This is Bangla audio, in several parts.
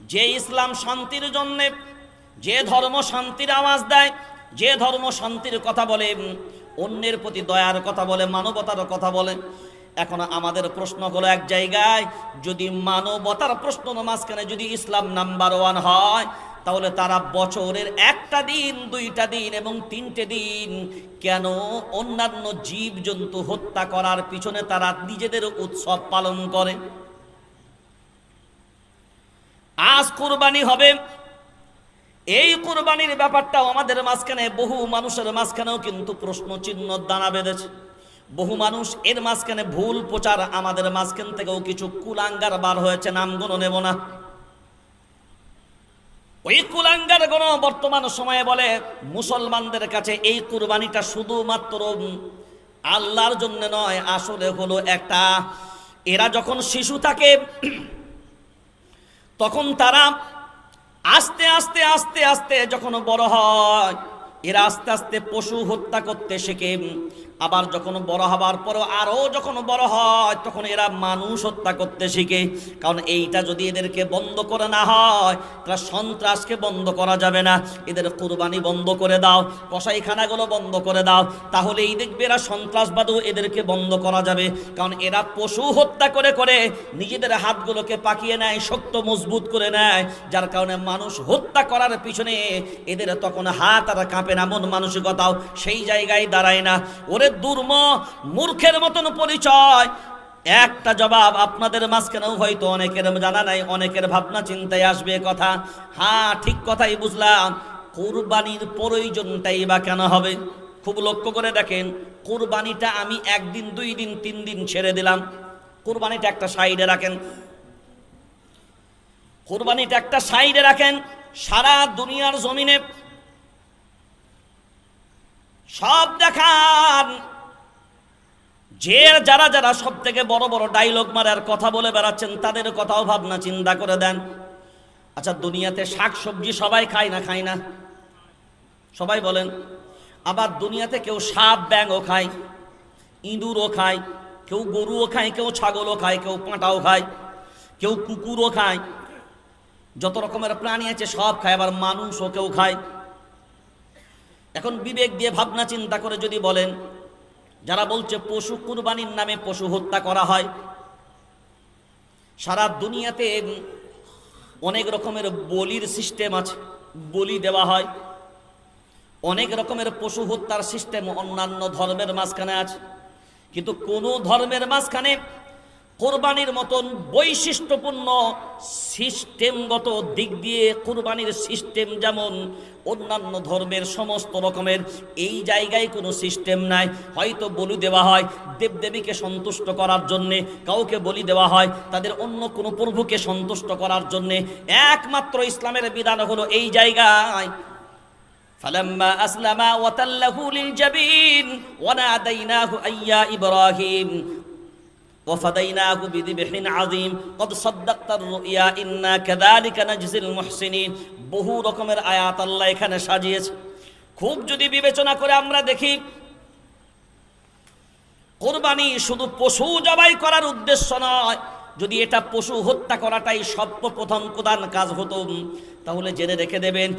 যে ইসলাম শান্তির জন্যে, যে ধর্ম শান্তির আওয়াজ দেয়, যে ধর্ম শান্তির কথা বলে অন্যের প্রতি দয়ার কথা বলে, মানবতার কথা বলে। এখন আমাদের প্রশ্ন হলো এক জায়গায়, যদি মানবতার প্রশ্ন মাঝখানে যদি ইসলাম নাম্বার ওয়ান হয়, তাহলে তারা বছরের একটা দিন, দুইটা দিন এবং তিনটে দিন কেন অন্যান্য জীব জন্তু হত্যা করার পিছনে তারা নিজেদের উৎসব পালন করে? আজ কুরবানি হবে। এই কুরবানির ব্যাপারটাও আমাদের মাঝখানে, বহু মানুষের মাঝখানেও কিন্তু প্রশ্ন চিহ্ন দানা বেঁধেছে। বহু মানুষ এর মাঝখানে ভুল প্রচার আমাদের মাঝখান থেকেও কিছু কুলাঙ্গার বার হয়েছে নামগুলো নেব না। ওই কুলাঙ্গার গণ বর্তমান সময়ে বলে মুসলমানদের কাছে এই কুরবানিটা শুধুমাত্র আল্লাহর জন্য নয়, আসলে হলো একটা এরা যখন শিশু থাকে তখন তারা আস্তে আস্তে আস্তে আস্তে যখন বড় হয়, এরা আস্তে আস্তে পশু হত্যা করতে শেখে। আবার যখন বড় হবার পরও আরও যখন বড় হয়, তখন এরা মানুষ হত্যা করতে শিখে। কারণ এইটা যদি এদেরকে বন্ধ করে না হয় তাহলে সন্ত্রাসকে বন্ধ করা যাবে না। এদের কুরবানি বন্ধ করে দাও, কসাইখানাগুলো বন্ধ করে দাও। তাহলে এই দেখবে এরা সন্ত্রাসবাদও এদেরকে বন্ধ করা যাবে। কারণ এরা পশু হত্যা করে করে নিজেদের হাতগুলোকে পাকিয়ে নেয়, শক্ত মজবুত করে নেয়। যার কারণে মানুষ হত্যা করার পিছনে এদের তখন হাত আর কাঁপে না, মন মানসিকতাও সেই জায়গায় দাঁড়ায় না। ওরে দুর্ম মূর্খের মতন পরিচয়। একটা জবাব আপনাদের মাঝখানেও হয়তো অনেকের জানা নাই, অনেকের ভাবনা চিন্তায় আসবে কথা। হ্যাঁ ঠিক কথাই বুঝলাম। কোরবানির প্রয়োজনটাই বা কেন হবে? খুব লক্ষ্য করে দেখেন, কোরবানিটা আমি একদিন, দুই দিন, তিন দিন ছেড়ে দিলাম। কোরবানিটা একটা সাইডে রাখেন। কোরবানিটা একটা সাইডে রাখেন, সারা দুনিয়ার জমিনে সব দেখান। যে যারা যারা সব থেকে বড় বড় ডাইলগ মারার কথা বলে বেড়াচ্ছেন, তাদের কথাও ভাবনা চিন্তা করে দেন। আচ্ছা দুনিয়াতে শাক সবজি সবাই খায় না খায় না? সবাই বলেন, আবার দুনিয়াতে কেউ সাপ, ব্যাঙও খায়, ইঁদুরও খায়, কেউ গরুও খায়, কেউ ছাগলও খায়, কেউ পাঁটাও খায়, কেউ কুকুরও খায়। যত রকমের প্রাণী আছে সব খায়, আবার মানুষও কেউ খায়। এখন বিবেক দিয়ে ভাবনা চিন্তা করে যদি বলেন, যারা বলছে পশু কুরবানির নামে পশু হত্যা করা হয়, সারা দুনিয়াতে অনেক রকমের বলির সিস্টেম আছে, বলি দেওয়া হয়। অনেক রকমের পশু হত্যার সিস্টেম অন্যান্য ধর্মের মাঝখানে আছে। কিন্তু কোনো ধর্মের মাঝখানে কোরবানির মতন বৈশিষ্ট্যপূর্ণ সিস্টেমগত দিক দিয়ে কোরবানির সিস্টেম যেমন অন্যান্য ধর্মের সমস্ত রকমের এই জায়গায় কোনো সিস্টেম নাই হয়তো বলি দেওয়া হয় দেবদেবীকে সন্তুষ্ট করার জন্যে কাউকে বলি দেওয়া হয় তাদের অন্য কোনো প্রভুকে সন্তুষ্ট করার জন্যে একমাত্র ইসলামের বিধান হলো এই জায়গায় فلما أسلم وتله للجبين وناديناه أي يا إبراهيم وفديناه بذبح عظيم قد صدقت الرؤيا إنا كذلك نجزي المحسنين বহু রকমের আয়াত আল্লাহ এখানে সাজিয়েছে খুব যদি বিবেচনা করে আমরা দেখি কোরবানি শুধু পশু জবাই করার উদ্দেশ্য নয় যদি এটা পশু হত্যা করাটাই সর্বপ্রথম প্রধান কাজ হতো তাহলে জেনে রেখে দেবেন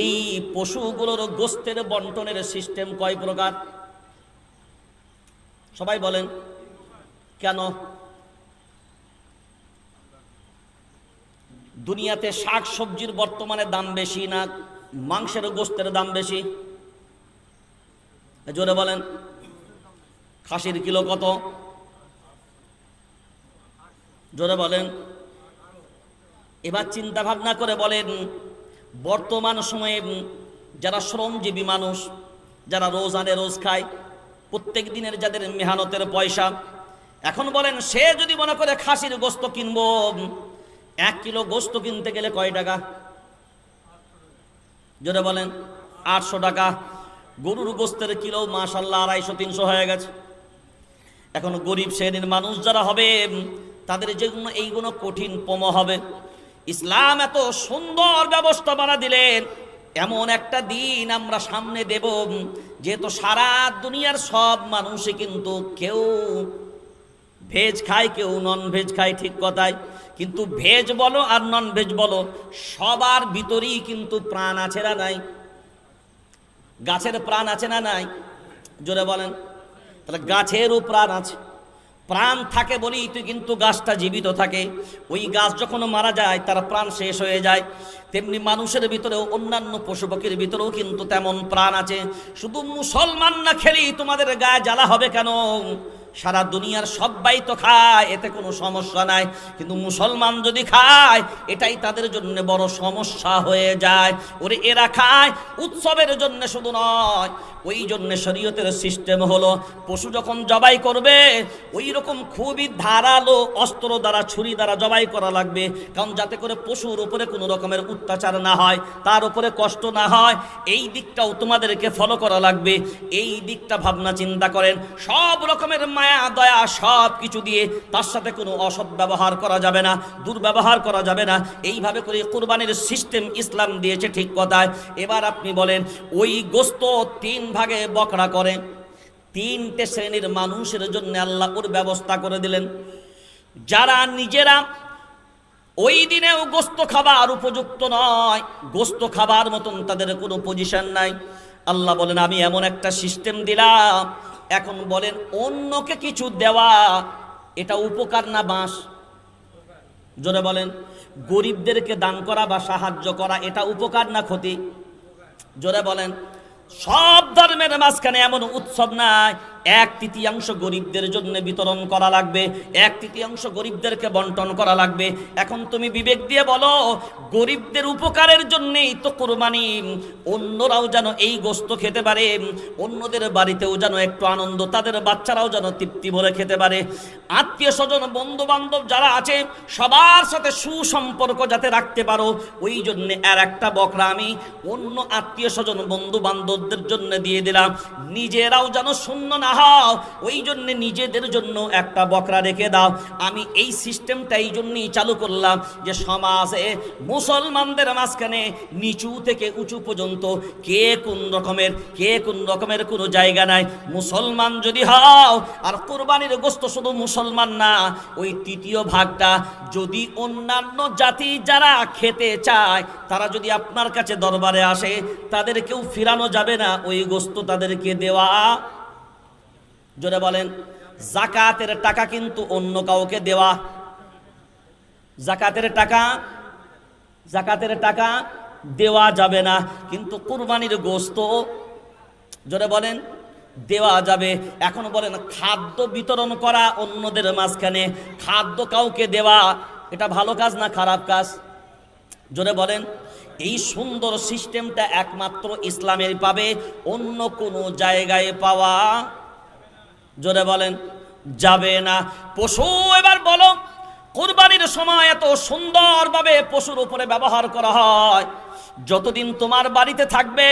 এই পশুগুলোর গোস্তের বন্টনের সিস্টেম কয় প্রকার সবাই বলেন কেন? দুনিয়াতে শাক সবজির বর্তমানে দাম বেশি না, মাংসের গোস্তের দাম বেশি? জোরে বলেন। খাসির কিলো কত? জোরে বলেন। এবার চিন্তা ভাবনা করে বলেন, বর্তমান সময়ে যারা শ্রমজীবী মানুষ, যারা রোজ আনে রোজ খায়, প্রত্যেক দিনের যাদের মেহনতের পয়সা এখন বলেন, সে যদি মনে করে খাসির গোস্ত কিনবো, এক কিলো গোস্ত কিনতে গেলে কয় টাকা? জোরে বলেন, আটশো টাকা। গরুর গোস্তের কিলো মাসাল্লাহ আড়াইশো, তিনশো হয়ে গেছে। এখন গরিব শ্রেণির মানুষ যারা হবে, তাদের যেগুলো এইগুলো কঠিন পম হবে। ইসলাম এত সুন্দর ব্যবস্থা বানা দিলেন, এমন একটা দিন আমরা সামনে দেব, যেহেতু সারা দুনিয়ার সব মানুষই কিন্তু কেউ ভেজ খায় কেউ নন ভেজ খায়, ঠিক কথায় কিন্তু ভেজ বলো আর নন ভেজ বলো, সবার ভিতরেই কিন্তু প্রাণ আছে না নাই? গাছের প্রাণ আছে না নাই? জোরে বলেন। তাহলে গাছেরও প্রাণ আছে। প্রাণ থাকে বলেই তুই কিন্তু গাছটা জীবিত থাকে। ওই গাছ যখন মারা যায়, তার প্রাণ শেষ হয়ে যায়। তেমনি মানুষের ভিতরেও, অন্যান্য পশু পাখির ভিতরেও কিন্তু তেমন প্রাণ আছে। শুধু মুসলমান না খেলেই তোমাদের গায়ে জ্বালা হবে কেন? সারা দুনিয়ার সবাই তো খায়, এতে কোনো সমস্যা নাই। কিন্তু মুসলমান যদি খায়, এটাই তাদের জন্য বড় সমস্যা হয়ে যায়। ওরে এরা খায়, উৎসবের জন্য শুধু নয় ওই জন্য শরীয়তের সিস্টেম হলো, পশু যখন জবাই করবে ওই রকম খুবই ধারালো অস্ত্র দ্বারা, ছুরি দ্বারা জবাই করা লাগবে। কারণ যাতে করে পশুর উপরে কোনো রকমের অত্যাচার না হয়, তার উপরে কষ্ট না হয়, এই দিকটাও তোমাদেরকে ফলো করা লাগবে। এই দিকটা ভাবনা চিন্তা করেন, সব রকমের মায়া, দয়া, সব কিছু দিয়ে তার সাথে কোনো অসৎ ব্যবহার করা যাবে না, দুর্ব্যবহার করা যাবে না। এইভাবে করে কোরবানির সিস্টেম ইসলাম দিয়েছে ঠিক কথায়। এবার আপনি বলেন, ওই গোস্ত তিন ভাগে বকরা করে। তিনটে শ্রেণির মানুষের জন্য আল্লাহ ওর ব্যবস্থা করে দিলেন। যারা নিজেরা ওই দিনেও গোস্ত খাবার উপযুক্ত নয়, গোস্ত খাবার মতন তাদের কোনো পজিশন নাই। আল্লাহ বলেন, আমি এমন একটা সিস্টেম দিলাম। এখন বলেন, অন্যকে কিছু দেওয়া, এটা উপকার না বাঁশ? জোরে বলেন, গরিবদেরকে দান করা বা সাহায্য করা, এটা উপকার না ক্ষতি? জোরে বলেন সব ধর্মের মাঝখানে এমন উৎসব নাই এক তৃতীয়াংশ গরিবদের জন্য বিতরণ করা লাগবে, এক তৃতীয়াংশ গরিবদেরকে বন্টন করা লাগবে। এখন তুমি বিবেক দিয়ে বলো, গরিবদের উপকারের জন্যেই তো কোরবানি। অন্যরাও যেন এই গোস্ত খেতে পারে, অন্যদের বাড়িতেও যেন একটু আনন্দ, তাদের বাচ্চারাও যেন তৃপ্তি বলে খেতে পারে। আত্মীয় স্বজন বন্ধু বান্ধব যারা আছে, সবার সাথে সুসম্পর্ক যাতে রাখতে পারো, ওই জন্যে আর একটা বকরা আমি অন্য আত্মীয় স্বজন বন্ধু বান্ধবদের জন্য দিয়ে দিলাম। নিজেরাও যেন শূন্য না ওই জন্য নিজেদের জন্য একটা বকরা রেখে দাও। আমি এই সিস্টেমটা এই জন্যই চালু করলাম যে সমাজে মুসলমানদের মাঝখানে নিচু থেকে উঁচু পর্যন্ত কে কোন রকমের, কে কোন রকমের কোনো জায়গা নাই। মুসলমান যদি হও, আর কোরবানির গোস্ত শুধু মুসলমান না, ওই তৃতীয় ভাগটা যদি অন্যান্য জাতি যারা খেতে চায়, তারা যদি আপনার কাছে দরবারে আসে তাদেরকেও ফিরানো যাবে না, ওই গোস্ত তাদেরকে দেওয়া জোরে বলেন, জাকাতের টাকা কিন্তু অন্য কাউকে দেওয়া। জাকাতের টাকা জাকাতের টাকা দেওয়া যাবে না, কিন্তু কুরবানির গোস্ত জোরে বলেন, দেওয়া যাবে। এখন বলেন, খাদ্য বিতরণ করা অন্যদের মাঝখানে, খাদ্য কাউকে দেওয়া, এটা ভালো কাজ না খারাপ কাজ? জোরে বলেন, এই সুন্দর সিস্টেমটা একমাত্র ইসলামের পাবে, অন্য কোনো জায়গায় পাওয়া জোরে বলেন, যাবে না। পশু, এবার বলো, কোরবানির সময় এত সুন্দরভাবে পশুর উপরে ব্যবহার করা হয়। যতদিন তোমার বাড়িতে থাকবে,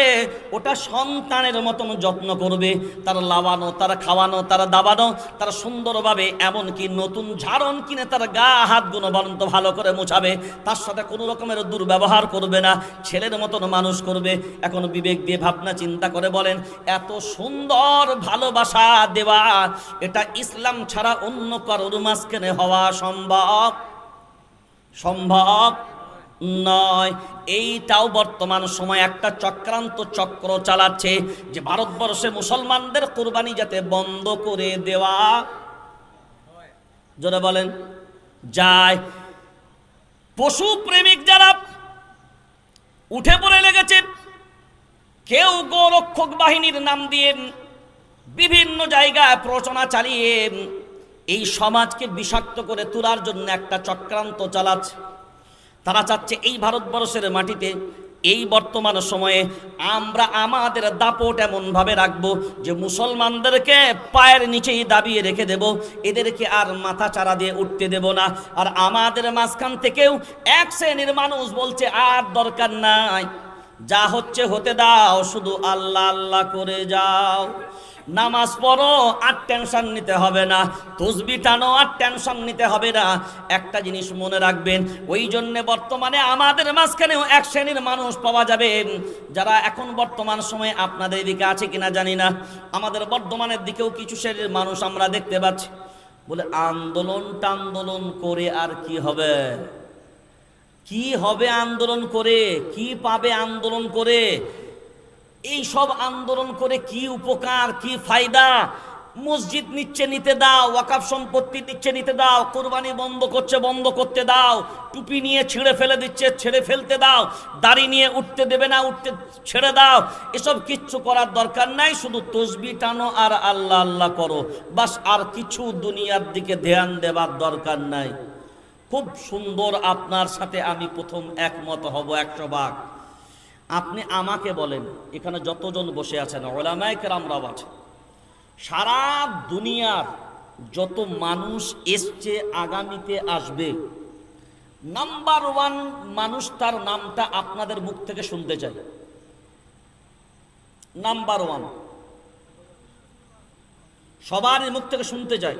ওটা সন্তানের মতন যত্ন করবে। তার লাবানো, তার খাওয়ানো, তার দাবানো, তার সুন্দরভাবে এমনকি নতুন ঝাড়ন কিনে তার গা হাতগুলো বরন্ত ভালো করে মোছাবে। তার সাথে কোনো রকমের দুর্ব্যবহার করবে না। ছেলের মতন মানুষ করবে। এখন বিবেক দিয়ে ভাবনা চিন্তা করে বলেন, এত সুন্দর ভালোবাসা দেওয়া, এটা ইসলাম ছাড়া অন্য কারোর মাঝখানে হওয়া সম্ভব? সম্ভব। নয়। এইটাও বর্তমান সময় একটা চক্রান্ত চক্র চালাচ্ছে যে ভারতবর্ষে মুসলমানদের কোরবানি যাতে বন্ধ করে দেওয়া যারা বলেন, যায়। পশু প্রেমিক যারা উঠে পড়ে লেগেছে, কেউ গোরক্ষক বাহিনীর নাম দিয়ে বিভিন্ন জায়গায় প্রচনা চালিয়ে এই সমাজকে বিষাক্ত করে তোলার জন্য একটা চক্রান্ত চালাচ্ছে। তারা চাচ্ছে এই ভারতবর্ষের মাটিতে এই বর্তমান সময়ে আমরা আমাদের দাপট এমনভাবে রাখব যে মুসলমানদেরকে পায়ের নিচেই দাবিয়ে রেখে দেব, এদেরকে আর মাথা চারা দিয়ে উঠতে দেব না। আর আমাদের মাঝখান থেকেও এক শ্রেণির মানুষ বলছে, আর দরকার নাই, যা হচ্ছে হতে দাও, শুধু আল্লাহ আল্লাহ করে যাও। নামাজ পড়ো, আর টেনশন নিতে হবে না। তসবি টানো, আর টেনশন নিতে হবে না। একটা জিনিস মনে রাখবেন, ওই জন্যে বর্তমানে আমাদের মাঝখানেও এক শ্রেণির মানুষ পাওয়া যাবে। যারা এখন বর্তমান সময়ে আপনাদের দিকে আছে কিনা জানি না। আমাদের বর্ধমানের দিকেও কিছু শ্রেণির মানুষ আমরা দেখতে পাচ্ছি। বলে, আন্দোলন টান্দোলন করে আর কি হবে? কি হবে আন্দোলন করে? কি পাবে আন্দোলন করে? এই সব আন্দোলন করে কি উপকার, কি ফায়দা? মসজিদ নিচ্ছে, নিতে দাও, ওয়াকাফ সম্পত্তি নিচ্ছে, নিতে দাও, কোরবানি বন্ধ করছে, বন্ধ করতে দাও, টুপি নিয়ে ছিঁড়ে ফেলে দিচ্ছে, ছেড়ে ফেলতে দাও, দাড়ি নিয়ে উঠতে দেবে না, উঠতে ছেড়ে দাও, এসব কিচ্ছু করার দরকার নাই, শুধু তসবি টানো আর আল্লাহ আল্লাহ করো। বাস আর কিছু দুনিয়ার দিকে ধ্যান দেবার দরকার নাই। খুব সুন্দর আপনার সাথে আমি প্রথম একমত হব, একশো ভাগ। আপনি আমাকে বলেন, এখানে যতজন বসে আছেন, ওলামায় কেরামরাও আছে সারা দুনিয়ার যত মানুষ এসছে, আগামীতে আসবে, নাম্বার ওয়ান মানুষ তার নামটা আপনাদের মুখ থেকে শুনতে চাই। নাম্বার ওয়ান, সবারই মুখ থেকে শুনতে চাই।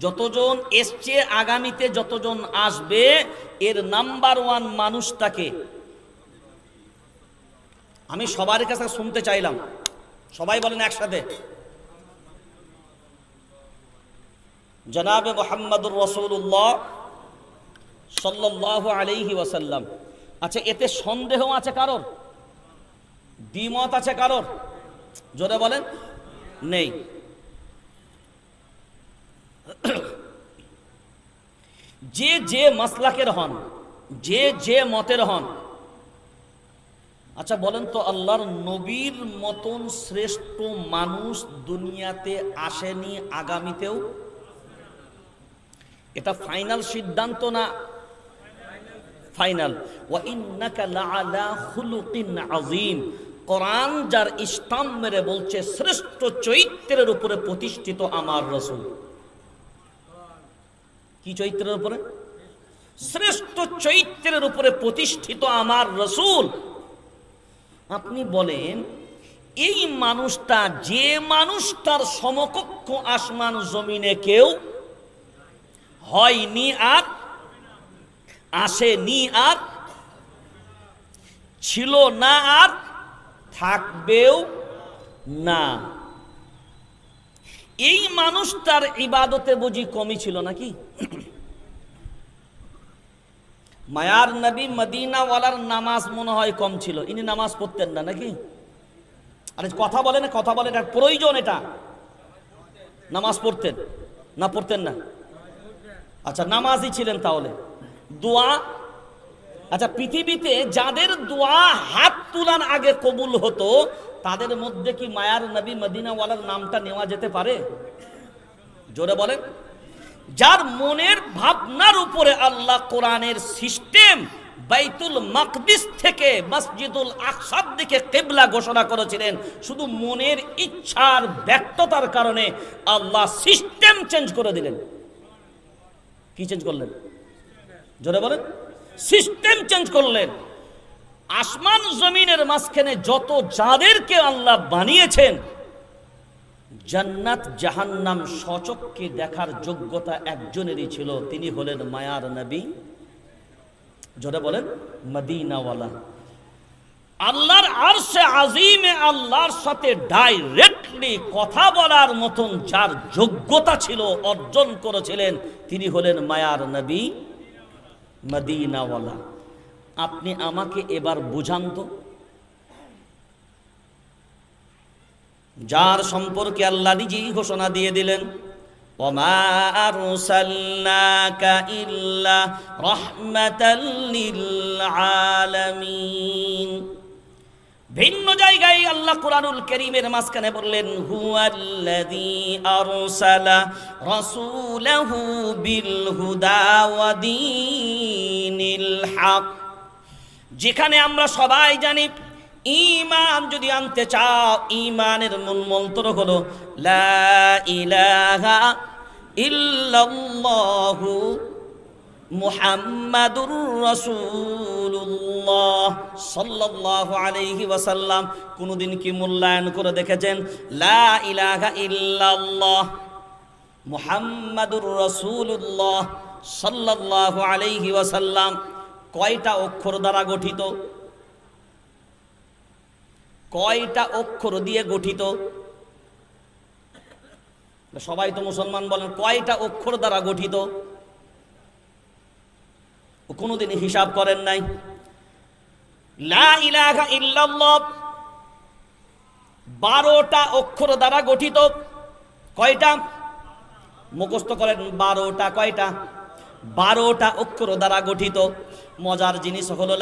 যতজন এসছে আগামীতে যতজন আসবে, এর নাম্বার ওয়ান মানুষটাকে। আমি সবার কাছে শুনতে চাইলাম। সবাই বলেন একসাথে। জনাবে মোহাম্মদুর রসুল্লাহ সাল্লাহ আলাইহি ওয়াসাল্লাম। আচ্ছা এতে সন্দেহ আছে কারোর? দ্বিমত আছে কারোর? জোরে বলেন, নেই। যে যে মাসলাকের হন, যে যে মতের হন। আচ্ছা বলেন তো আল্লাহর নবীর মতন শ্রেষ্ঠ মানুষ দুনিয়াতে আসেনি আগামীতেও? এটা ফাইনাল সিদ্ধান্ত না ফাইনাল? লাআলা কোরআন যার ইস্তাম মেরে বলছে, শ্রেষ্ঠ চরিত্রের উপরে প্রতিষ্ঠিত আমার রসুল। কি চরিত্রের উপরে? শ্রেষ্ঠ চরিত্রের উপরে প্রতিষ্ঠিত আমার রসুল। আপনি বলেন, এই মানুষটা যে মানুষটার সমকক্ষ আসমান জমিনে কেউ হয়নি আর আসেনি আর ছিল না আর থাকবেও না। এই মানুষটার ইবাদতে বুঝি কমই ছিল নাকি? মায়ার নবী মদিনাওয়ালার নামাজ মনে হয় কম ছিল। ইনি নামাজ পড়তেন না নাকি? আরে কথা বলেন, কথা বলে এটা প্রয়োজন এটা। নামাজ পড়তেন, না পড়তেন না? আচ্ছা নামাজই ছিলেন তাহলে। দোয়া আচ্ছা পৃথিবীতে যাদের দোয়া হাত তুলার আগে কবুল হতো, তাদের মধ্যে কি মায়ার নবী মদিনাওয়ালার নামটা নেওয়া যেতে পারে? জোরে বলেন। যার মনের ভাবনার উপরে আল্লাহ কোরআনের সিস্টেম বাইতুল মাকদিস থেকে মসজিদুল আকসার দিকে কেবলা ঘোষণা করেছিলেন, শুধু মনের ইচ্ছার ব্যক্ততার কারণে আল্লাহ সিস্টেম চেঞ্জ করে দিলেন। কি চেঞ্জ করলেন? জোরে বলেন। সিস্টেম চেঞ্জ করলেন। আসমান জমিনের মাঝখানে যত যাদেরকে আল্লাহ বানিয়েছেন, জান্নাত জাহান্নাম সচককে দেখার যোগ্যতা একজনেরই ছিল, তিনি হলেন মায়ার নবী। জোরে বলেন, মদিনাওয়ালা। আল্লাহর আরশে আজিমে আল্লাহর সাথে ডাইরেক্টলি কথা বলার মতন যার যোগ্যতা ছিল, অর্জন করেছিলেন, তিনি হলেন মায়ার নবী। মদিনাওয়ালা আপনি আমাকে এবার বুঝান তো যার সম্পর্কে আল্লাহ নিজেই ঘোষণা দিয়ে দিলেন وما أرسلناك إلا رحمة للعالمين ভিন্ন জায়গায় আল্লাহ কোরআনুল করিমের মাঝখানে বললেন, হুয়াল্লাযী আরসালা রাসূলাহু বিল হুদা ওয়া দীনিল হক। যেখানে আমরা সবাই জানি ইমান যদি আনতে চাও ইমানের মূল মন্ত্র হলো, লা ইলাহা ইল্লাল্লাহু মুহাম্মাদুর রাসূলুল্লাহ সাল্লাল্লাহু আলাইহি ওয়াসাল্লাম। কোনদিন কি মূল্যায়ন করে দেখেছেন? লা ইলাহা ইল্লাল্লাহ মুহাম্মাদুর রাসূলুল্লাহ সাল্লাল্লাহু আলাইহি ওয়াসাল্লাম। কয়টা অক্ষর দ্বারা গঠিত? কয়টা অক্ষর দিয়ে গঠিত? সবাই তো মুসলমান বলেন, কয়টা অক্ষর দ্বারা গঠিত? কোনোদিন হিসাব করেন নাই। বারোটা অক্ষর দ্বারা গঠিত। কয়টা? মুখস্থ করেন, বারোটা কয়টা? বারোটা অক্ষর দ্বারা গঠিত। মজার জিনিস হলো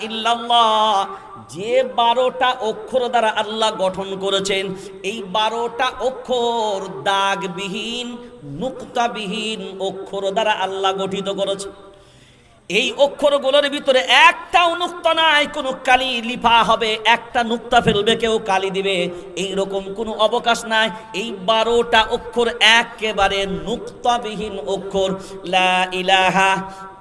ইল্লাল্লাহ। যে বারোটা অক্ষর দ্বারা আল্লাহ গঠন করেছেন, এই বারোটা অক্ষর দাগবিহীন, নুক্তাবিহীন অক্ষর দ্বারা আল্লাহ গঠিত করেছে। এই অক্ষরগুলোর ভিতরে একটা নুক্তা নাই, কোনো কালি লিফা হবে, একটা নুক্তা ফেলবে, কেউ কালি দিবে এই রকম কোনো অবকাশ নাই। এই বারোটা অক্ষর একেবারে নুক্তাবিহীন অক্ষর। লা ইলাহা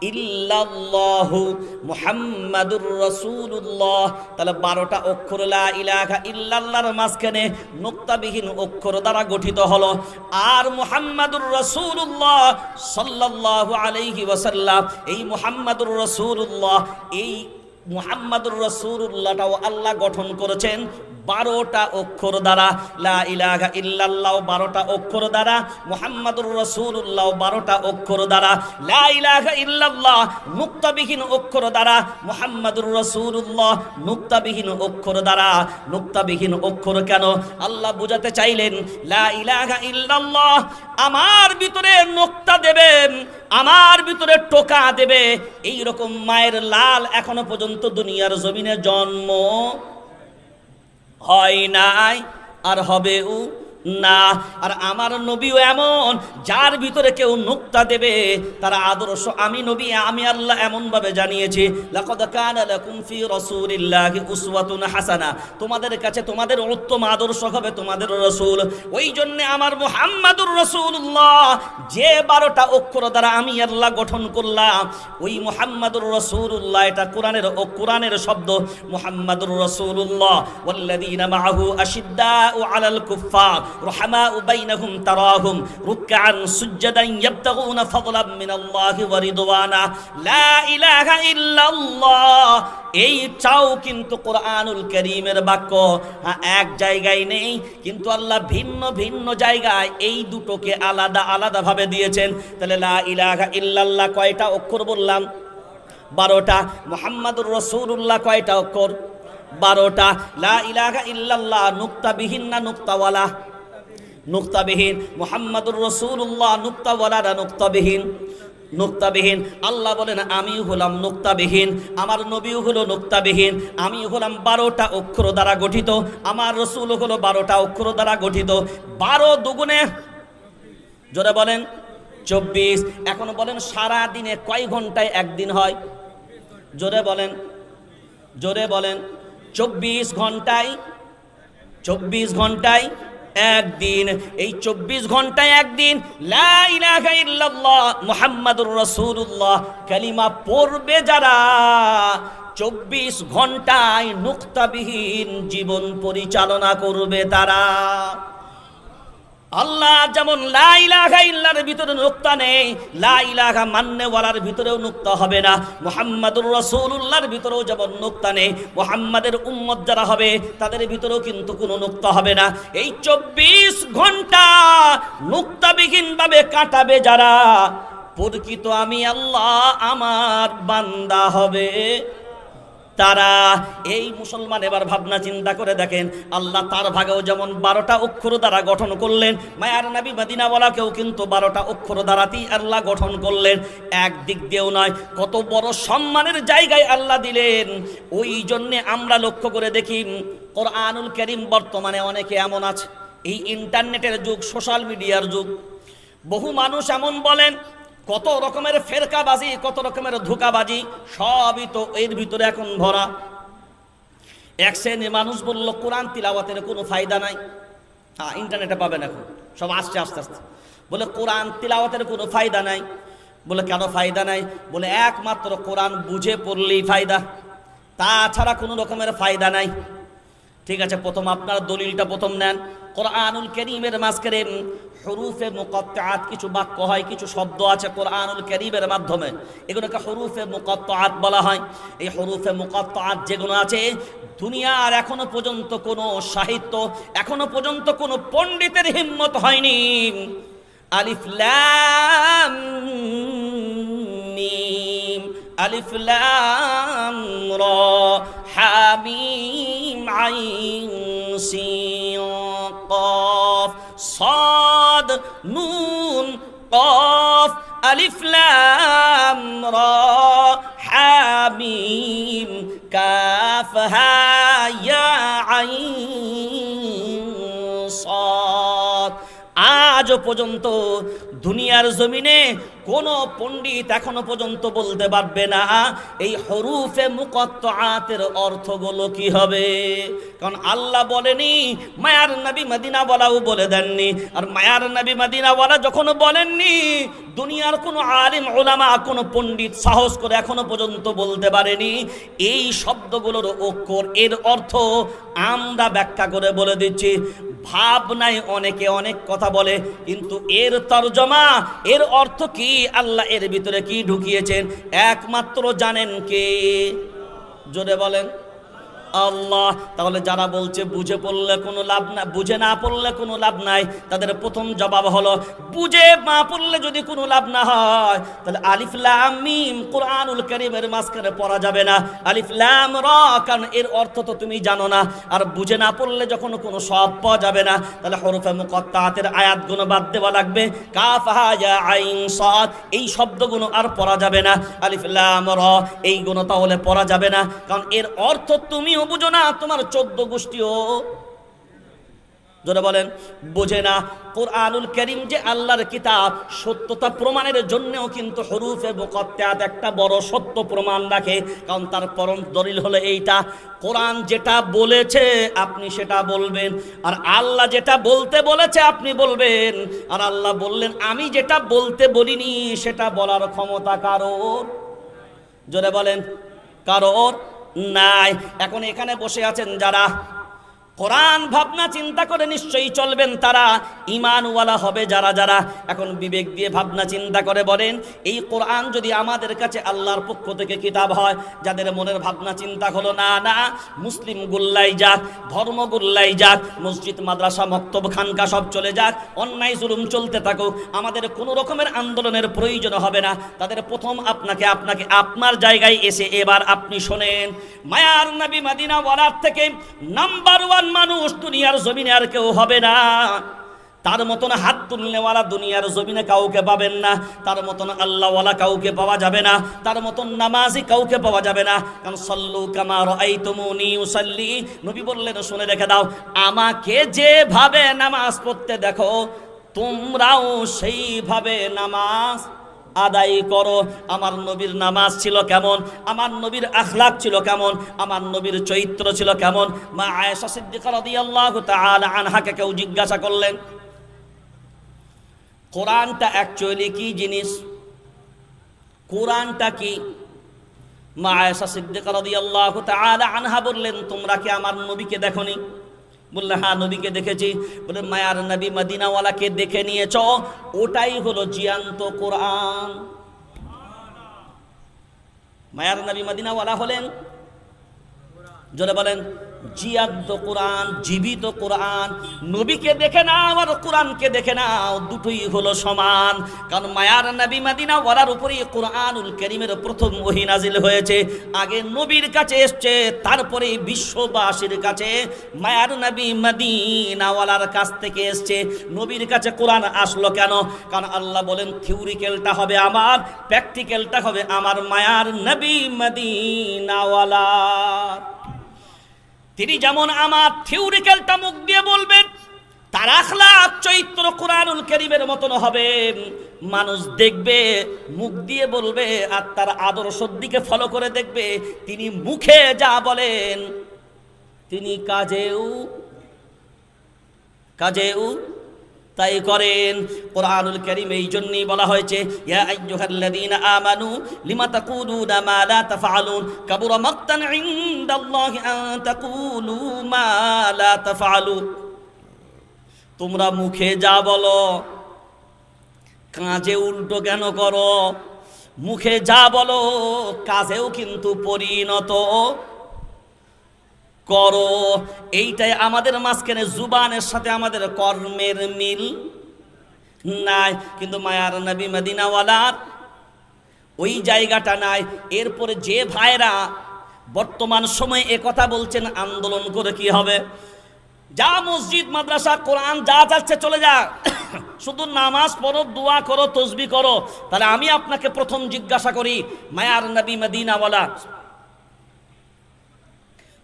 ইল্লাল্লাহু মুহাম্মাদুর রাসূলুল্লাহ। তাহলে বারোটা অক্ষর লা ইলাহা ইল্লাল্লাহর মাঝখানে নুক্তাবিহীন অক্ষর দ্বারা গঠিত হলো। আর মুহাম্মাদুর রাসূলুল্লাহ সাল্লাল্লাহু আলাইহি ওয়াসাল্লাম, এই মুহাম্মাদুর রাসূলুল্লাহ, এই মুহাম্মাদুর রাসূলুল্লাহটাও আল্লাহ গঠন করেছেন বারোটা অক্ষর দ্বারা। লা ইলাহা ইল্লাল্লাহ বারোটা অক্ষর দ্বারা, মুহাম্মাদুর রাসূলুল্লাহ বারোটা অক্ষর দ্বারা। লা ইলাহা ইল্লাল্লাহ মুক্তাবিহীন অক্ষর দ্বারা, মুহাম্মাদুর রাসূলুল্লাহ মুক্তাবিহীন অক্ষর দ্বারা। মুক্তাবিহীন অক্ষর কেন? আল্লাহ বুঝাতে চাইলেন, লা ইলাহা ইল্লাল্লাহ আমার ভিতরে নোক্তা দেবেন, আমার ভিতরে টোকা দেবে। এই রকম মায়ের লাল এখনও পর্যন্ত দুনিয়ার জমিনে জন্ম হয় নাই আর হবেও না, আর আমার নবীও এমন, যার ভিতরে কেউ নুক্তা দেবে, তার আদর্শ আমি নবী, আমি আল্লাহ এমন ভাবে জানিয়েছি, লাকাদ কানা লাকুম ফি রাসূলিল্লাহি উসওয়াতুন হাসানা। তোমাদের কাছে তোমাদের উত্তম আদর্শ হবে তোমাদের রাসূল। ওই জন্য আমার মুহাম্মাদুর রাসূলুল্লাহ, যে 12টা অক্ষর দ্বারা আমি আল্লাহ গঠন করলাম, ওই মুহাম্মাদুর রাসূলুল্লাহ, এটা কোরআনের, ও কোরআনের শব্দ, মুহাম্মাদুর রাসূলুল্লাহ। ওয়াল্লাযীনা মাআহু আশিদ্দাউ আলাল কুফফার। রহমা উবাইনাহুম তারাহুম রুকআন সুজ্জাদান ইয়াবতাগুনা ফাদলাম মিনাল্লাহি ওয়া রিদওয়ানা। কিন্তু কোরআনুল করিমের বাক্য। হ্যাঁ, এক জায়গায় নেই, কিন্তু আল্লাহ ভিন্ন ভিন্ন জায়গায় এই দুটোকে আলাদা আলাদাভাবে দিয়েছেন। তাহলে লা ইলাহা ইল্লাল্লাহ কয়টা অক্ষর বললাম? বারোটা। মোহাম্মদুর রসুল্লাহ কয়টা অক্ষর? বারোটা। লা ইলাহা ইল্লাল্লাহ, নুক্তাবিহীন না নুক্তাওয়ালা? নুক্তাবিহীন, মোহাম্মদুর রসুল্লাহ নুক্তাওয়ালারা নুক্তাবিহীন। নুক্তাবিহীন, আল্লাহ বলেন, আমিও হলাম নুক্তাবিহীন, আমার নবীও হলো নুক্তাবিহীন আমি হলাম বারোটা অক্ষর দ্বারা গঠিত, আমার রসুল হলো বারোটা অক্ষর দ্বারা গঠিত। বারো দুগুণে, জোরে বলেন, চব্বিশ। এখন বলেন সারা দিনে কয় ঘন্টায় একদিন হয়? জোরে বলেন জোরে বলেন, চব্বিশ ঘন্টায় চব্বিশ ঘন্টায় একদিন, এই চব্বিশ ঘন্টায় একদিন মোহাম্মদুর রসুল্লাহ কালিমা পড়বে যারা, চব্বিশ ঘন্টায় নুক্তাবিহীন জীবন পরিচালনা করবে তারা। আল্লাহ যেমন লা ইলাহা ইল্লার ভিতরে নুক্তা নেই, লা ইলাহা মান্যওয়ালার ভিতরেও নুক্তা হবে না। মুহাম্মাদুর রাসূলুল্লাহর ভিতরেও যেমন নুক্তা নেই, মুহাম্মাদের উম্মত যারা হবে, তাদের ভিতরেও কিন্তু কোনো নুক্তা হবে না। এই চব্বিশ ঘণ্টা নুক্তাবিহীন ভাবে কাটাবে যারা, প্রকৃত আমি আল্লাহ আমার বান্দা হবে। তারা এই মুসলমান এবার ভাবনা চিন্তা করে দেখেন, আল্লাহ তার ভাগেও যেমন বারোটা অক্ষর দ্বারা গঠন করলেন, মায়ার নাবি মাদিনাওয়ালাকেও কিন্তু বারোটা অক্ষর দ্বারাতেই আল্লাহ গঠন করলেন। একদিক দিয়েও নয়, কত বড় সম্মানের জায়গায় আল্লাহ দিলেন। ওই জন্যে আমরা লক্ষ্য করে দেখি, কোরআনুল করিম বর্তমানে অনেকে এমন আছে, এই ইন্টারনেটের যুগ, সোশ্যাল মিডিয়ার যুগ। বহু মানুষ এমন বলেন কত রকমের ফেরকাবাজি, কত রকমের ধোকাবাজি, সবই তো এর ভিতরে এখন ভরা। এক শ্রেণির মানুষ বলল, কোরআন তিলাওয়াতের কোনো ফায়দা নাই। হ্যাঁ ইন্টারনেটে পাবেন এখন, সব আসছে, আস্তে আস্তে। বলে, কোরআন তিলাওয়াতের কোনো ফায়দা নাই। বলে, কেন ফায়দা নাই? বলে, একমাত্র কোরআন বুঝে পড়লেই ফায়দা, তাছাড়া কোনো রকমের ফায়দা নাই। ঠিক আছে, প্রথম আপনার দলিলটা প্রথম নেন। কোরআনুল করিমের মাঝখানে হরুফে মুকত্তাআত কিছু বাক্য হয়, কিছু শব্দ আছে কোরআনুল করিমের মাধ্যমে। এগুলোকে হরুফে মুকত্তাআত বলা হয়। এই হরুফে মুকত্তাআত যেগুলো আছে, দুনিয়ার এখনও পর্যন্ত কোনো সাহিত্য, এখনও পর্যন্ত কোনো পণ্ডিতের হিম্মত হয়নি। আলিফ লাম মিম আলিফ লাম র হামিম আইন সিন সাদ নুন কফ আলিফ লাম র হামিম কাফ হা ইয়া আইন সাদ আজ পর্যন্ত দুনিয়ার জমিনে কোন পণ্ডিত এখনও পর্যন্ত বলতে পারবে না, এই হরুফে মুকত্তাআতের অর্থগুলো কি হবে? কারণ আল্লাহ বলেনি, মায়ার নবী মদিনা বলাও বলে দেননি। আর মায়ার নবী মদিনা বলা যখন বলেননি, দুনিয়ার কোনো আলিম ওলামা কোনো পণ্ডিত সাহস করে এখনও পর্যন্ত বলতে পারেনি। এই শব্দগুলোর অক্ষর, এর অর্থ আমরা ব্যাখ্যা করে বলে দিচ্ছি। ভাবনায় অনেকে অনেক কথা বলে, কিন্তু এর তর্জমা এর অর্থ কি? আল্লাহ এর ভিতরে কি ঢুকিয়েছেন? একমাত্র জানেন কে? জোরে বলেন। আল্লাহ। তাহলে যারা বলছে বুঝে পড়লে কোনো লাভ না, বুঝে না পড়লে কোনো লাভ নাই, তাদের প্রথম জবাব হলো, বুঝে না পড়লে যদি কোনো লাভ না হয়, তাহলে আলিফ লাম মিম কোরআনুল কারীমের মাঝখানে পড়া যাবে না। আলিফ লাম র কারণ এর অর্থ তো তুমি জানো না। আর বুঝে না পড়লে যখন কোনো সব পাওয়া যাবে না, তাহলে হরফে মুকত্তাতের আয়াতগুলো বাদ দেওয়া লাগবে। কাফ হা ইয়া আইন সাদ, এই শব্দগুলো আর পড়া যাবে না। আলিফ লাম র এইগুলো তাহলে পড়া যাবে না। কারণ এর অর্থ তুমিও বুঝো না, তোমার চোদ্দ গোষ্ঠীও। জোরে বলেন, বোঝে না, কোরআনুল করিম যে আল্লাহর কিতাব, সত্যতা প্রমাণের জন্যও কিন্তু হরুফে মুকত্তাত একটা বড় সত্য প্রমাণ রাখে, কারণ তার পরম দলিল হলো এইটা, কোরআন যেটা বলেছে আপনি সেটা বলবেন, আর আল্লাহ যেটা বলতে বলেছে আপনি বলবেন, আর আল্লাহ বললেন, আমি যেটা বলতে বলিনি সেটা বলার ক্ষমতা কারোর? জোরে বলেন, কারোর? নাই। এখন এখানে বসে আছেন যারা কোরআন ভাবনা চিন্তা করে নিশ্চয়ই চলবেন তারা। ইমানওয়ালা হবে যারা যারা। এখন বিবেক দিয়ে ভাবনা চিন্তা করে বলেন, এই কোরআন যদি আমাদের কাছে আল্লাহর পক্ষ থেকে কিতাব হয়, যাদের মনের ভাবনা চিন্তা হলো, না না, মুসলিম গুল্লাই যাক, ধর্ম গুল্লাই যাক, মসজিদ, মাদ্রাসা, মক্তব, খানকা সব চলে যাক, অন্যায় জুলুম চলতে থাকুক, আমাদের কোনো রকমের আন্দোলনের প্রয়োজন হবে না। তাদের প্রথম আপনাকে আপনাকে আপনার জায়গায় এসে এবার আপনি শোনেন, মায়ার নবী মাদিনা ওয়ালার থেকে নাম্বার ওয়ান মানুষ, দুনিয়ার জমিনে আর কেউ হবে না। তার মতন হাত তুলনেওয়ালা দুনিয়ার জমিনে কাউকে পাবেন না। তার মতন আল্লাহওয়ালা কাউকে পাওয়া যাবে না। তার মতন নামাজি কাউকে পাওয়া যাবে না। কারণ সল্লু কামার এই তুমুনি উসাল্লি। নবী বললেন, শুনে রেখে দাও, আমাকে যেভাবে নামাজ পড়তে দেখো, তোমরাও সেইভাবে নামাজ আদায় করো। আমার নবীর নামাজ ছিল কেমন? আমার নবীর আখলাক ছিল কেমন? আমার নবীর চরিত্র ছিল কেমন? মা আয়েশা সিদ্দিকা রাদিয়াল্লাহু তাআলা আনহাকে কেউ জিজ্ঞাসা করলেন, কোরআনটা অ্যাকচুয়ালি কি জিনিস? কোরআনটা কি? মা আয়েশা সিদ্দিকা রাদিয়াল্লাহু তাআলা আনহা বললেন, তোমরা কি আমার নবীকে দেখোনি? বললে হ্যাঁ নবীকে দেখেছি। বলে, মায়ার নবী মদিনাওয়ালাকে দেখে নিয়েছ? ওটাই হলো জিয়ান্ত কোরআন। মায়ার নবী মদিনাওয়ালা হলেন? জোরে বলেন। জিয়ান্ত কোরআন, জীবিত কোরআন, নবীকে দেখে নাও আর কোরআনকে দেখে নাও, দুটোই হলো সমান। কারণ মায়ার নবী মাদিনা ওয়ালার উপরেই কোরআনুল করিমের প্রথম ওহি হয়েছে। আগে নবীর কাছে এসছে, তারপরে বিশ্ববাসীর কাছে মায়ার নবী মাদিনাওয়ালার কাছ থেকে এসছে। নবীর কাছে কোরআন আসলো কেন? কারণ আল্লাহ বলেন, থিওরিক্যালটা হবে আমার, প্র্যাকটিক্যালটা হবে আমার মায়ার নবী মাদিনাওয়ালার তিনি যেমন আমার থিওরিক্যালটা মুখ দিয়ে বলবেন, তার আখলাক চৈত্র কোরআনুল করিমের মতন হবে। মানুষ দেখবে, মুখ দিয়ে বলবে, আর তার আদর্শর দিকে ফলো করে দেখবে, তিনি মুখে যা বলেন, তিনি কাজেও কাজেও তাই করেন। কোরআনুল কারীম এই জন্যই বলা হয়েছে, ইয়া আইয়ুহাল্লাযীনা আমানু, লিমা তাকুলুনা মা লা তাফআলুন? কাবুরা মাকতান ইনদাল্লাহি আন তাকুলু মা লা তাফআলুন। তোমরা মুখে যা বলো কাজে উল্টো কেন করো? মুখে যা বলো কাজেও কিন্তু পরিণত। করো। এইটাই আমাদের মাঝখানে জুবানের সাথে আমাদের কর্মের মিল। নাই, কিন্তু মায়ার নবী মদিনাওয়ালার ওই জায়গাটা নাই। এরপরে যে ভাইরা বর্তমান সময়ে এ কথা বলছেন, আন্দোলন করে কি হবে? যা মসজিদ, মাদ্রাসা, কোরআন, যা যাচ্ছে চলে যা। শুধু নামাজ পড়ো, দোয়া করো, তসবি করো। তাহলে আমি আপনাকে প্রথম জিজ্ঞাসা করি, মায়ার নবী মদিনাওয়ালা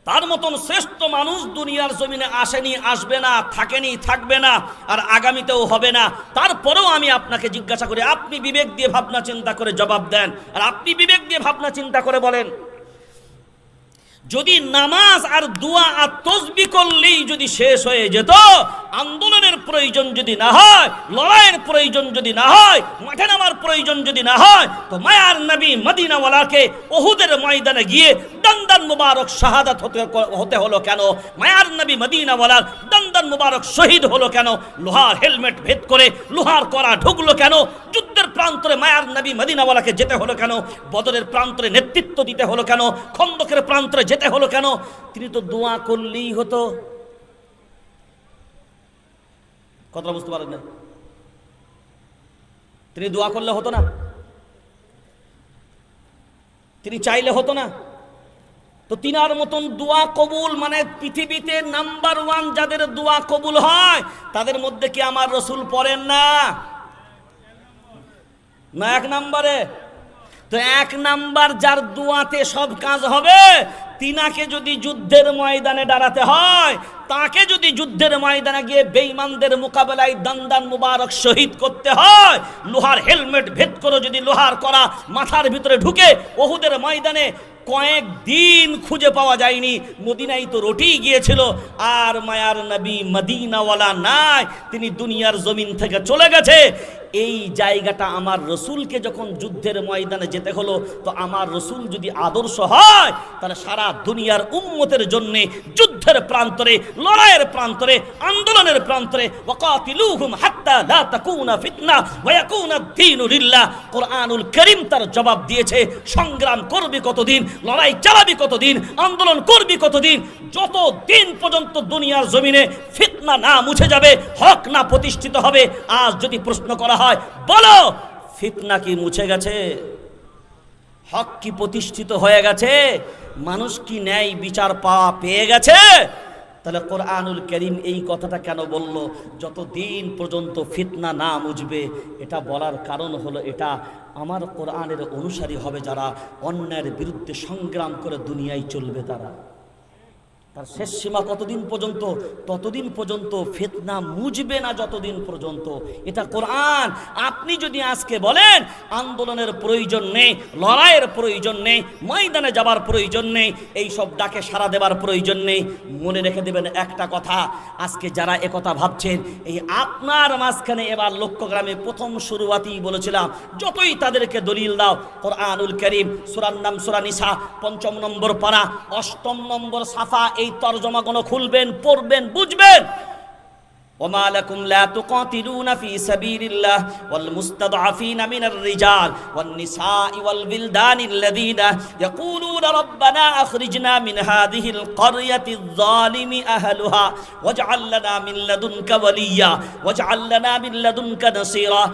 তার মতন শ্রেষ্ঠ মানুষ দুনিয়ার জমিনে আসেনি, আসবে না, থাকেনি, থাকবে না, আর আগামীতেও হবে না। তারপরেও আমি আপনাকে জিজ্ঞাসা করি, আপনি বিবেক দিয়ে ভাবনা চিন্তা করে জবাব দেন। আর আপনি বিবেক দিয়ে ভাবনা চিন্তা করে বলেন যদি নামাজ আর দোয়া আর তসবি করলেই যদি শেষ হয়ে যেত, আন্দোলনের প্রয়োজন যদি না হয়, লড়াইয়ের প্রয়োজন যদি না হয়, মাঠে নামার প্রয়োজন যদি না হয়, তো মায়ার নবী মদিনাওয়ালাকে ওহুদের ময়দানে গিয়ে দন্দন মুবারক শাহাদাত হতে হতে হলো কেন? মায়ার নবী মদিনাওয়ালার দন্দন মুবারক শহীদ হলো কেন? লোহার হেলমেট ভেদ করে লোহার করা ঢুকলো কেন? যুদ্ধের প্রান্তরে মায়ার নবী মদিনাওয়ালাকে যেতে হলো কেন? বদরের প্রান্তরে নেতৃত্ব দিতে হলো কেন? খন্দকের প্রান্তরে যেতে হলো কেন? তিনি তো দোয়া করলেই হতো। কথা বুঝতে পারেন না তিনি দোয়া করলে হতো না? তিনি চাইলে হতো না? তো তিনার মতন দোয়া কবুল মানে পৃথিবীতে নাম্বার ওয়ান যাদের দোয়া কবুল হয়, তাদের মধ্যে কি আমার রসুল পড়েন না? না এক নাম্বারে? তো এক নাম্বার যার দুয়াতে সব কাজ হবে, তিনাকে যদি যুদ্ধের ময়দানে দাঁড়াতে হয় তাকে যদি যুদ্ধের ময়দানে গিয়ে বেঈমানদের মোকাবেলায় দান্দান মুবারক শহীদ করতে হয়, লোহার হেলমেট ভেদ করে যদি লোহার করা মাথার ভিতরে ঢুকে, ওহুদের ময়দানে কয়েক দিন খুঁজে পাওয়া যায়নি। মদিনাই তো রটেই গিয়েছিল, আর মায়ার নবী মদিনাওয়ালা নাই, তিনি দুনিয়ার জমিন থেকে চলে গেছে। এই জায়গাটা আমার রসুলকে যখন যুদ্ধের ময়দানে যেতে হলো, তো আমার রসুল যদি আদর্শ হয়, তাহলে সারা দুনিয়ার উন্মতের জন্যে যুদ্ধের প্রান্তরে লড়াইয়ের প্রান্তরে, আন্দোলনের প্রান্তরে, ওয়াকাতিলুহুম হাত্তা লা তাকুনা ফিতনা ওয়া ইয়াকুনা দ্বীনু লিল্লাহ। কোরআনুল করিম তার জবাব দিয়েছে, সংগ্রাম করবি কতদিন, লড়াই চালাবি কতদিন, আন্দোলন করবি কতদিন, যত দিন পর্যন্ত দুনিয়ার জমিনে ফিতনা না মুছে যাবে, হক না প্রতিষ্ঠিত হবে, আজ যদি প্রশ্ন করা হয়, বলো, ফিতনা কি মুছে গেছে? হক কি প্রতিষ্ঠিত হয়ে গেছে? মানুষ কি ন্যায় বিচার পাওয়া পেয়ে গেছে? তাহলে কোরআনুল করিম এই কথাটা কেন বলল? যতদিন পর্যন্ত ফিতনা না মুজবে, এটা বলার কারণ হলো এটা আমার কোরআনের অনুসারী হবে যারা অন্যায়ের বিরুদ্ধে সংগ্রাম করে দুনিয়ায় চলবে তারা। তার শেষ সীমা কতদিন পর্যন্ত? ততদিন পর্যন্ত ফেতনা মুজবে না যতদিন পর্যন্ত। এটা কোরআন। আপনি যদি আজকে বলেন, আন্দোলনের প্রয়োজন নেই, লড়াইয়ের প্রয়োজন নেই, ময়দানে যাবার প্রয়োজন নেই, এই সব ডাকে সাড়া দেবার প্রয়োজন নেই, মনে রেখে দেবেন একটা কথা। আজকে যারা একথা ভাবছেন, এই আপনার মাঝখানে এবার লক্ষ্যগ্রামে প্রথম শুরুয়াতেই বলেছিলাম, যতই তাদেরকে দলিল দাও, কোরআনুল করিম, সুরার নাম সুরা নিসা, পঞ্চম নম্বর পারা, অষ্টম নম্বর সাফা এই তর্জমাগুলো খুলবেন পড়বেন বুঝবেন وما لكم لا تقاتلون في سبيل الله والمستضعفين من الرجال والنساء والولدان الذين يقولون ربنا أخرجنا من هذه القرية الظالم أهلها واجعل لنا من لدنك وليا واجعل لنا من لدنك نصيرا